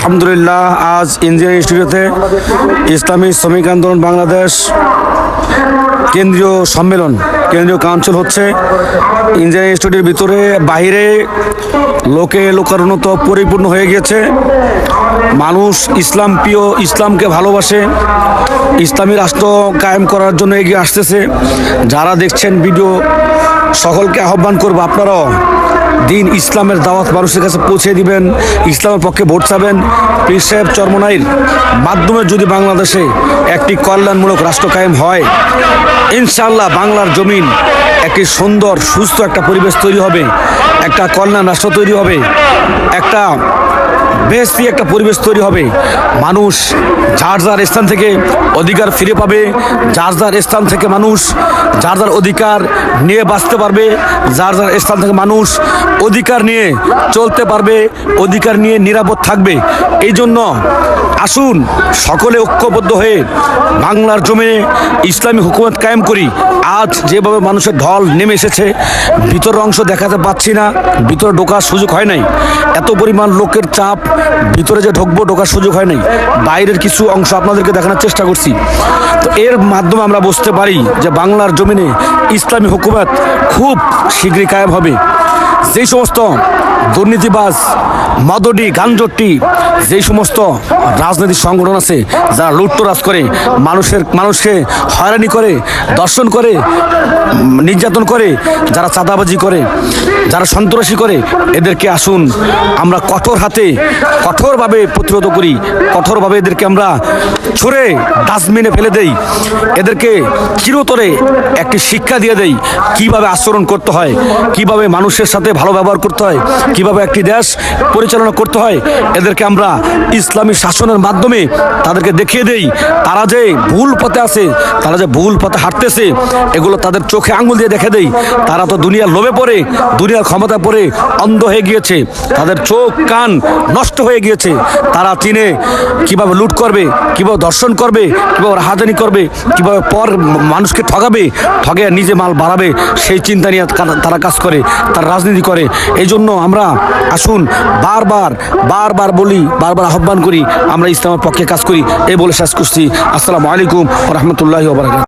আলহামদুলিল্লাহ, আজ ইঞ্জিনিয়ারিং ইনস্টিটিউটে ইসলামী শ্রমিক আন্দোলন বাংলাদেশ কেন্দ্রীয় সম্মেলন, কেন্দ্রীয় কাউন্সিল হচ্ছে। ইঞ্জিনিয়ারিং ইনস্টিটিউটের ভিতরে বাইরে লোকে লোকারণত পরিপূর্ণ হয়ে গিয়েছে। মানুষ ইসলাম প্রিয়, ইসলামকে ভালোবাসে। ইসলামী রাষ্ট্র কায়েম করার জন্য এগিয়ে আসতেছে। যারা দেখছেন ভিডিও, সকলকে আহ্বান করব আপনারাও। দিন ইসলামের দাওয়াত মানুষের কাছে পৌঁছে দিবেন, ইসলামের পক্ষে ভোট চাবেন। পীর সাহেব চরমনাইর মাধ্যমে যদি বাংলাদেশে একটি কল্যাণমূলক রাষ্ট্র কায়েম হয় ইনশাল্লাহ বাংলার জমিন একটি সুন্দর, সুস্থ একটা পরিবেশ তৈরি হবে, একটা কল্যাণ রাষ্ট্র তৈরি হবে। একটা বেশি একটা পরিবেশ তৈরি হবে। মানুষ যার যার স্থান থেকে অধিকার ফিরে পাবে, যার যার স্থান থেকে মানুষ, যার যার অধিকার নিয়ে বাঁচতে পারবে, যার যার স্থান থেকে মানুষ অধিকার নিয়ে চলতে পারবে, অধিকার নিয়ে নিরাপদ থাকবে। এই জন্য আসুন, সকলে ঐক্যবদ্ধ হয়ে বাংলার জমিনে ইসলামী হুকুমত কায়েম করি। আজ যেভাবে মানুষের ঢল নেমে এসেছে, ভিতরের অংশ দেখাতে পাচ্ছি না, ভিতরে ঢোকার সুযোগ হয় নাই। এত পরিমাণ লোকের চাপ, ভিতরে যে ঢুকবো, ঢোকার সুযোগ হয় নাই। বাইরের কিছু অংশ আপনাদেরকে দেখানোর চেষ্টা করছি। তো এর মাধ্যমে আমরা বুঝতে পারি যে বাংলার জমিনে ইসলামী হুকুমত খুব শীঘ্রই কায়েম হবে। যেই সমস্ত দুর্নীতিবাজ মদডি গাঞ্জটি যেই সমস্ত রাজনৈতিক সংগঠন আছে, যারা লুটতরাজ করে, মানুষের, মানুষকে হয়রানি করে, দর্শন করে নির্যাতন করে, যারা চাঁদাবাজি করে, যারা সন্ত্রাসী করে, এদেরকে আসুন, আমরা কঠোর হাতে, কঠোরভাবে প্রতিরোধ করি, কঠোরভাবে এদেরকে আমরা ছুঁড়ে, ডাস্টবিনে ফেলে দেই। এদেরকে চিরতরে একটি শিক্ষা দিয়ে দেই, কীভাবে আচরণ করতে হয়, কীভাবে মানুষের সাথে ভালো ব্যবহার করতে হয়, কীভাবে একটি দেশ পরিচালনা করতে হয়, এদেরকে আমরা ইসলামী শাসনের মাধ্যমে তাদেরকে দেখিয়ে দেই। তারা যে ভুল পথে আছে, তারা যে ভুল পথে হাঁটতেছে, এগুলো তাদের চোখে আঙুল দিয়ে দেখে দেই, তারা তো দুনিয়ার লোভে পড়ে, দুনিয়ার ক্ষমতা পড়ে, অন্ধ হয়ে গিয়েছে। তাদের চোখ, কান নষ্ট হয়ে গিয়েছে। তারা চিনে কীভাবে লুট করবে, কীভাবে দর্শন করবে, কীভাবে রাহাজানি করবে, কীভাবে পর মানুষকে ঠগাবে, ঠগে নিজে মাল বাড়াবে, সেই চিন্তা নিয়ে তারা কাজ করে, তার রাজনীতি করে। এই জন্য আমরা আসুন, বারবার বারবার বলি, বারবার আহ্বান করি, আমরা ইসলামের পক্ষে কাজ করি। এই বলে শেষ করছি। আসসালামু আলাইকুম রহমতুল্লাহ